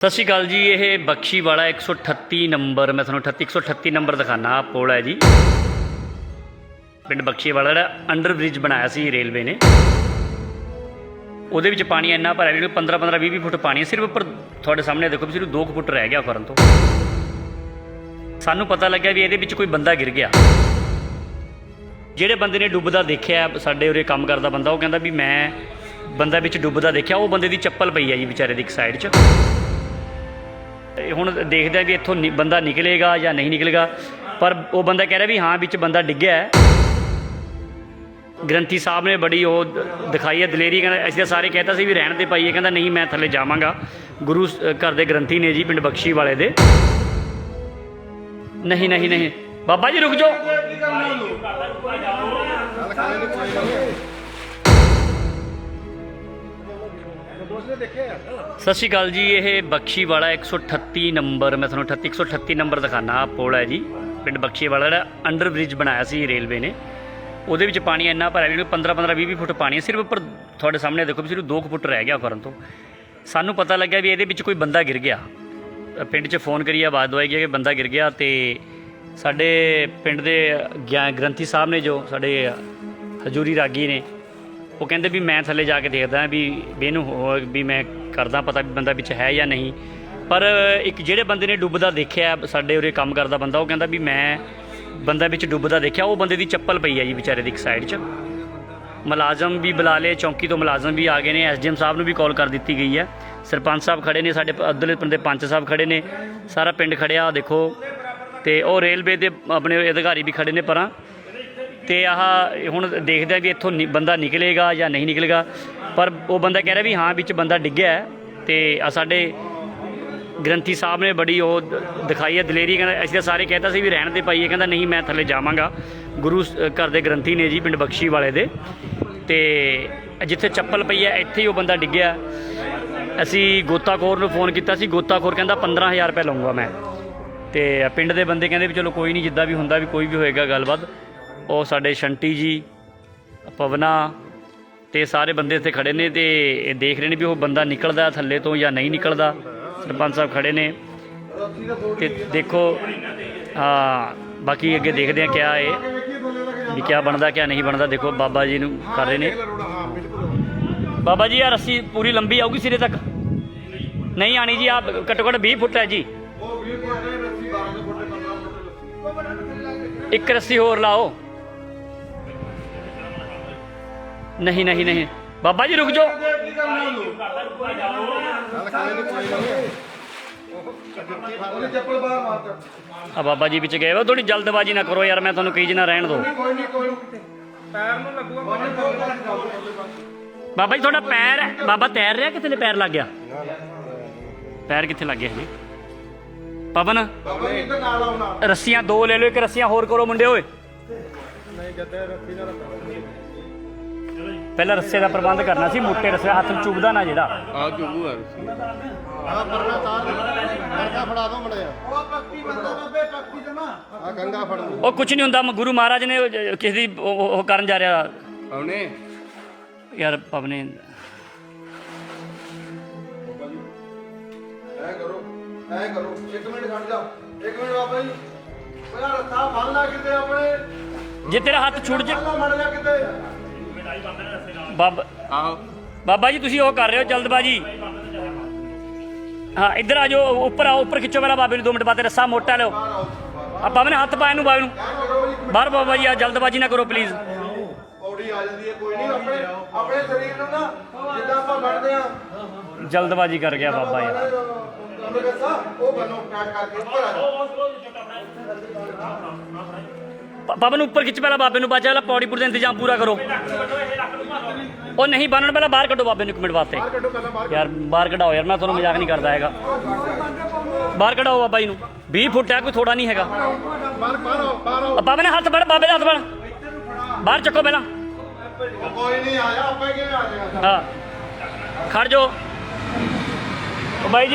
ਸਤਿ ਸ਼੍ਰੀ ਅਕਾਲ ਜੀ, ਇਹ ਬਖਸ਼ੀ ਵਾਲਾ 138 ਨੰਬਰ, ਮੈਂ ਤੁਹਾਨੂੰ 38 138 ਨੰਬਰ ਦਿਖਾਣਾ ਪੁਲ ਹੈ ਜੀ। ਪਿੰਡ ਬਖਸ਼ੀ ਵਾਲਾ ਜਿਹੜਾ ਅੰਡਰ ਬ੍ਰਿਜ ਬਣਾਇਆ ਸੀ ਰੇਲਵੇ ਨੇ। ਉਹਦੇ ਵਿੱਚ ਪਾਣੀ ਇੰਨਾ ਭਰਿਆ, ਵੀ 15 15 20 20 ਫੁੱਟ ਪਾਣੀ ਹੈ। ਸਿਰਫ ਉੱਪਰ ਤੁਹਾਡੇ ਸਾਹਮਣੇ ਦੇਖੋ, ਵੀ ਸਿਰਫ 2 ਫੁੱਟ ਰਹਿ ਗਿਆ ਕਰਨ ਤੋਂ। ਸਾਨੂੰ ਪਤਾ ਲੱਗਿਆ ਵੀ ਇਹਦੇ ਵਿੱਚ ਕੋਈ ਬੰਦਾ ਗਿਰ ਗਿਆ। ਜਿਹੜੇ ਬੰਦੇ ਨੇ ਡੁੱਬਦਾ ਦੇਖਿਆ, ਸਾਡੇ ਉਰੇ ਕੰਮ ਕਰਦਾ ਬੰਦਾ, ਉਹ ਕਹਿੰਦਾ ਵੀ ਮੈਂ ਬੰਦਾ ਵਿੱਚ ਡੁੱਬਦਾ ਦੇਖਿਆ, ਉਹ ਬੰਦੇ ਦੀ ਚੱਪਲ ਪਈ ਹੈ ਜੀ ਵਿਚਾਰੇ ਦੀ ਇੱਕ ਸਾਈਡ 'ਚ। ਹੁਣ ਦੇਖਦੇ ਆ ਵੀ ਇੱਥੋਂ ਨਿ- ਬੰਦਾ ਨਿਕਲੇਗਾ ਜਾਂ ਨਹੀਂ ਨਿਕਲੇਗਾ, ਪਰ ਉਹ ਬੰਦਾ ਕਹਿ ਰਿਹਾ ਵੀ ਹਾਂ, ਵਿੱਚ ਬੰਦਾ ਡਿੱਗਿਆ ਹੈ। ਗ੍ਰੰਥੀ ਸਾਹਿਬ ਨੇ ਬੜੀ ਉਹ ਦ- ਦਿਖਾਈ ਹੈ, ਦਲੇਰੀ, ਕਹਿੰਦਾ ਅਸੀਂ ਤਾਂ ਸਾਰੇ ਕਹਿਤਾ ਸੀ ਵੀ ਰਹਿਣ ਦੇ ਪਾਈਏ ਕਹਿੰਦਾ ਨਹੀਂ, ਮੈਂ ਥੱਲੇ ਜਾਵਾਂਗਾ। ਗੁਰੂ ਸ- ਘਰ ਦੇ ਗ੍ਰੰਥੀ ਨੇ ਜੀ, ਪਿੰਡ ਬਖਸ਼ੀ ਵਾਲੇ ਦੇ। ਨਹੀਂ ਨਹੀਂ ਨਹੀਂ। ਬਾਬਾ ਜੀ, ਰੁਕ ਜਾਓ। ਸਤਿ ਸ਼੍ਰੀ ਅਕਾਲ ਜੀ, ਇਹ ਬਖਸ਼ੀ ਵਾਲਾ 138 ਨੰਬਰ, ਮੈਂ ਤੁਹਾਨੂੰ 38 138 ਨੰਬਰ ਦਿਖਾਣਾ ਪੁਲ ਹੈ ਜੀ, ਪਿੰਡ ਬਖਸ਼ੀ ਵਾਲਾ ਜਿਹੜਾ ਅੰਡਰ ਬ੍ਰਿਜ ਬਣਾਇਆ ਸੀ ਰੇਲਵੇ ਨੇ। ਉਹਦੇ ਵਿੱਚ ਪਾਣੀ ਇੰਨਾ ਭਰਿਆ ਵੀ 15 15 20 20 ਫੁੱਟ ਪਾਣੀ ਹੈ, ਸਿਰਫ ਪਰ ਤੁਹਾਡੇ ਸਾਹਮਣੇ ਦੇਖੋ ਵੀ ਸਿਰਫ 2 ਫੁੱਟ ਰਹਿ ਗਿਆ ਫਰਨ ਤੋਂ। ਸਾਨੂੰ ਪਤਾ ਲੱਗਿਆ ਵੀ ਇਹਦੇ ਵਿੱਚ ਕੋਈ ਬੰਦਾ ਗਿਰ ਗਿਆ। ਪਿੰਡ 'ਚ ਫੋਨ ਕਰੀ, ਆਵਾਜ਼ ਦਵਾਈ ਗਿਆ ਕਿ ਬੰਦਾ ਗਿਰ ਗਿਆ ਤੇ ਸਾਡੇ ਪਿੰਡ ਦੇ ਗਿਆ- ਗ੍ਰੰਥੀ ਸਾਹਿਬ ਨੇ ਜੋ ਸਾਡੇ ਹਜੂਰੀ ਰਾਗੀ ਨੇ ਉਹ ਕਹਿੰਦੇ ਵੀ ਮੈਂ ਥੱਲੇ ਜਾ ਕੇ ਦੇਖਦਾ ਵੀ ਵੀ ਇਹਨੂੰ ਹੋ- ਵੀ ਮੈਂ ਕਰਦਾ ਪਤਾ ਵੀ ਬੰਦਾ ਵਿੱਚ ਹੈ ਜਾਂ ਨਹੀਂ। ਪਰ ਇੱਕ ਜਿਹੜੇ ਬੰਦੇ ਨੇ ਡੁੱਬਦਾ ਦੇਖਿਆ, ਸਾਡੇ ਉਰੇ ਕੰਮ ਕਰਦਾ ਬੰਦਾ, ਉਹ ਕਹਿੰਦਾ ਵੀ ਮੈਂ ਬੰਦਾ ਵਿੱਚ ਡੁੱਬਦਾ ਦੇਖਿਆ, ਉਹ ਬੰਦੇ ਦੀ ਚੱਪਲ ਪਈ ਹੈ ਜੀ ਵਿਚਾਰੇ ਦੀ ਇੱਕ ਸਾਈਡ 'ਚ। ਮੁਲਾਜ਼ਮ ਵੀ ਬੁਲਾ ਲਏ, ਚੌਂਕੀ ਤੋਂ ਮੁਲਾਜ਼ਮ ਵੀ ਆ ਗਏ ਨੇ, ਐਸਡੀਐਮ ਸਾਹਿਬ ਨੂੰ ਵੀ ਕਾਲ ਕਰ ਦਿੱਤੀ ਗਈ ਹੈ ਸਰਪੰਚ ਸਾਹਿਬ ਖੜੇ ਨੇ, ਸਾਡੇ ਅਦਲੇ ਪਿੰਡ ਦੇ ਪੰਚ ਸਾਹਿਬ ਖੜੇ ਨੇ, ਸਾਰਾ ਪਿੰਡ ਖੜਿਆ ਦੇਖੋ। ਤੇ ਉਹ ਰੇਲਵੇ ਦੇ ਆਪਣੇ ਅਧਿਕਾਰੀ ਵੀ ਖੜੇ ਨੇ ਪਰਾਂ। ਤੇ ਆਹ ਹੁਣ ਦੇਖਦੇ ਵੀ ਇੱਥੋਂ ਨਿ- ਬੰਦਾ ਨਿਕਲੇਗਾ ਜਾਂ ਨਹੀਂ ਨਿਕਲੇਗਾ। ਪਰ ਉਹ ਬੰਦਾ ਕਹਿ ਰਿਹਾ ਵੀ ਹਾਂ, ਵਿੱਚ ਬੰਦਾ ਡਿੱਗਿਆ ਹੈ ਤੇ ਆ ਸਾਡੇ ਗ੍ਰੰਥੀ ਸਾਹਿਬ ਨੇ ਬੜੀ ਉਹ ਦ- ਦਿਖਾਈ ਹੈ ਦਲੇਰੀ, ਕਹਿੰਦਾ ਅਸੀਂ ਤਾਂ ਸਾਰੇ ਕਹਿਤਾ ਸੀ ਵੀ ਰਹਿਣ ਦੇ ਪਾਈਏ ਕਹਿੰਦਾ ਨਹੀਂ ਮੈਂ ਥੱਲੇ ਜਾਵਾਂਗਾ। ਗੁਰੂ ਸ- ਘਰ ਦੇ ਗ੍ਰੰਥੀ ਨੇ ਜੀ, ਪਿੰਡ ਬਖਸ਼ੀ ਵਾਲੇ ਦੇ। ਤੇ ਜਿੱਥੇ ਚੱਪਲ ਪਈ ਹੈ, ਇੱਥੇ ਹੀ ਉਹ ਬੰਦਾ ਡਿੱਗਿਆ। ਅਸੀਂ ਗੋਤਾਖੋਰ ਨੂੰ ਫੋਨ ਕੀਤਾ ਸੀ, ਗੋਤਾਖੋਰ ਕਹਿੰਦਾ 15000 ਰੁਪਏ ਲਵਾਂਗਾ ਮੈਂ। ਤੇ ਪਿੰਡ ਦੇ ਬੰਦੇ ਕਹਿੰਦੇ ਵੀ ਚਲੋ ਕੋਈ ਨਹੀਂ, ਜਿੱਦਾਂ ਵੀ ਹੁੰਦਾ ਵੀ ਕੋਈ ਵੀ ਹੋਏਗਾ ਗੱਲਬਾਤ। ਉਹ ਸਾਡੇ ਸ਼ੰਟੀ ਜੀ, ਪਵਨਾ ਤੇ ਸਾਰੇ ਬੰਦੇ ਇੱਥੇ ਖੜੇ ਨੇ ਤੇ ਇਹ ਦੇਖ ਰਹੇ ਨੇ ਵੀ ਉਹ ਬੰਦਾ ਨਿਕਲਦਾ ਥੱਲੇ ਤੋਂ ਜਾਂ ਨਹੀਂ ਨਿਕਲਦਾ। ਸਰਪੰਚ ਸਾਹਿਬ ਖੜੇ ਨੇ ਤੇ ਦੇਖੋ, ਹਾਂ, ਬਾਕੀ ਅੱਗੇ ਦੇਖਦੇ ਆ ਕਿਆ ਇਹ, ਵੀ ਕਿਆ ਬਣਦਾ, ਕਿਆ ਨਹੀਂ ਬਣਦਾ, ਦੇਖੋ ਬਾਬਾ ਜੀ ਨੂੰ ਕਰ ਰਹੇ ਨੇ। ਬਾਬਾ ਜੀ ਆ ਰੱਸੀ ਪੂਰੀ ਲੰਬੀ ਆਊਗੀ ਸਿਰੇ ਤੱਕ? ਨਹੀਂ ਆਣੀ ਜੀ ਆ ਘੱਟੋ ਘੱਟ 20 ਫੁੱਟ ਹੈ ਜੀ। ਇੱਕ ਰੱਸੀ ਹੋਰ ਲਾਓ। ਨਹੀਂ ਨਹੀਂ ਨਹੀਂ। ਬਾਬਾ ਜੀ, ਰੁਕ ਜਾਓ। ਆ ਬਾਬਾ ਜੀ ਵਿੱਚ ਗਏ ਵਾ ਥੋੜੀ ਜਲਦਬਾਜ਼ੀ ਨਾ ਕਰੋ ਯਾਰ, ਮੈਂ ਤੁਹਾਨੂੰ ਕਹੀ ਜਨਾ ਰਹਿਣ ਦਿਓ ਬਾਬਾ ਜੀ, ਤੁਹਾਡਾ ਪੈਰ ਹੈ। ਬਾਬਾ, ਤੈਰ ਰਿਹਾ? ਕਿਤੇ ਨੇ ਪੈਰ ਲੱਗ ਗਿਆ? ਪੈਰ ਕਿੱਥੇ ਲੱਗ ਗਿਆ ਜੀ ਪਵਨ? ਰੱਸੀਆਂ ਦੋ ਲੈ ਲਓ, ਇੱਕ ਰੱਸੀਆਂ ਹੋਰ ਕਰੋ ਮੁੰਡੇ, ਓਏ। ਨਹੀਂ ਜੱਦੇ ਰੱਖੀ ਨਾ ਪਹਿਲਾਂ ਰੱਸੇ ਦਾ ਪ੍ਰਬੰਧ ਕਰਨਾ ਸੀ ਮੋਟੇ ਰੱਸੇ ਹੱਥ ਨੂੰ ਚੁੱਭਦਾ ਨਾ ਜਿਹੜਾ। ਆ ਚੁਗੂ ਆ ਆ ਪਰਨਾ ਤਾਰ ਗੰਗਾ ਫੜਾ ਦੋ ਮੜਿਆ। ਉਹ ਪੱਕੀ ਬੰਦਾ ਬਾਬੇ ਪੱਕੀ ਜਮਾ। ਆ ਗੰਗਾ ਫੜ ਲਓ। ਉਹ ਕੁਝ ਨਹੀਂ ਹੁੰਦਾ ਮ- ਗੁਰੂ ਮਹਾਰਾਜ ਨੇ ਉਹ ਜ- ਕਿਸੇ ਦੀ ਉਹ ਉਹ ਕਰਨ ਜਾ ਰਿਹਾ। ਆਉਣੇ? ਯਾਰ ਪਵਨੇ। ਐ ਕਰੋ ਐ ਕਰੋ। ਇੱਕ ਮਿੰਟ ਖੜ ਜਾ। ਇੱਕ ਮਿੰਟ ਬਾਬਾ ਜੀ। ਉਹ ਰੱਸਾ ਫੜ ਲਾ ਕਿਤੇ ਆਪਣੇ। ਜੇ ਤੇਰਾ ਹੱਥ ਛੁੱਟ ਜਾ ਫੜ ਲਾ ਮੜ ਜਾ ਕਿਤੇ। ਬਾਬਾ ਆਹੋ। ਬਾਬਾ ਜੀ ਤੁਸੀਂ ਉਹ ਕਰ ਰਹੇ ਹੋ ਜਲਦਬਾਜੀ। ਹਾਂ ਇੱਧਰ ਆ ਜਾਓ ਉੱਪਰ ਆਓ ਉੱਪਰ ਖਿੱਚੋ ਮੇਰਾ ਬਾਬੇ ਨੂੰ 2 ਮਿੰਟ ਬਾਅਦ ਰੱਸਾ ਮੋਟਾ ਲਿਓ ਆ ਬਾਬੇ ਨੇ ਹੱਥ ਪਾਇਆ ਨੂੰ ਬਾਬੇ ਨੂੰ। ਬਾਹਰ ਬਾਬਾ ਜੀ ਆ ਜਲਦਬਾਜੀ ਨਾ ਕਰੋ ਪਲੀਜ਼ ਪੌੜੀ ਆ ਜਾਂਦੀ ਹੈ ਕੋਈ ਨਹੀਂ ਆਪਣੇ ਆਪਣੇ ਸਰੀਰ ਨੂੰ ਨਾ ਜਿੱਦਾਂ ਆਪਾਂ ਵੜਦੇ ਆ ਜਲਦਬਾਜੀ ਕਰ ਗਿਆ ਬਾਬਾ ਯਾਰ ਦੱਸਾਂ ਉਹ ਬੰਨੋ ਪੈਕ ਕਰਕੇ ਉੱਪਰ ਆ ਜਾਓ। ਬ- ਬਾਬੇ ਨੂੰ ਉੱਪਰ ਖਿੱਚ ਪਹਿਲਾਂ ਬਾਬੇ ਨੂੰ ਬਾਚਾ ਵਾਲਾ ਪੌੜੀਪੁਰ ਦਾ ਇੰਤਜ਼ਾਮ ਪੂਰਾ ਕਰੋ। ਉਹ ਨਹੀਂ ਬੰਨਣ ਪਹਿਲਾਂ ਬਾਹਰ ਕੱਢੋ ਬਾਬੇ ਨੂੰ ਇੱਕ ਮਿੰਟ ਵਾਸਤੇ। ਕੱਢੋ ਪਹਿਲਾਂ ਬਾਹਰ ਯਾਰ ਬਾਹਰ ਕਢਾਓ ਯਾਰ ਮੈਂ ਤੁਹਾਨੂੰ ਮਜ਼ਾਕ ਨਹੀਂ ਕਰਦਾ ਹੈਗਾ। ਬਾਹਰ ਕਢਾਓ ਬਾਬਾ ਜੀ ਨੂੰ। 20 ਫੁੱਟ ਹੈ ਕੋਈ ਥੋੜਾ ਨਹੀਂ ਹੈਗਾ। ਬਾਬੇ ਨੇ ਹੱਥ ਫੜ ਬਾਬੇ ਦਾ ਹੱਥ ਫੜ। ਬਾਹਰ ਚੱਕੋ ਪਹਿਲਾਂ। ਕੋਈ ਨਹੀਂ ਆਇਆ ਆਪਾਂ ਕਿਵੇਂ ਆ ਜਾਏਗਾ ਹਾਂ। ਖੜ ਜਾਓ। ਬਾਈ ਜੀ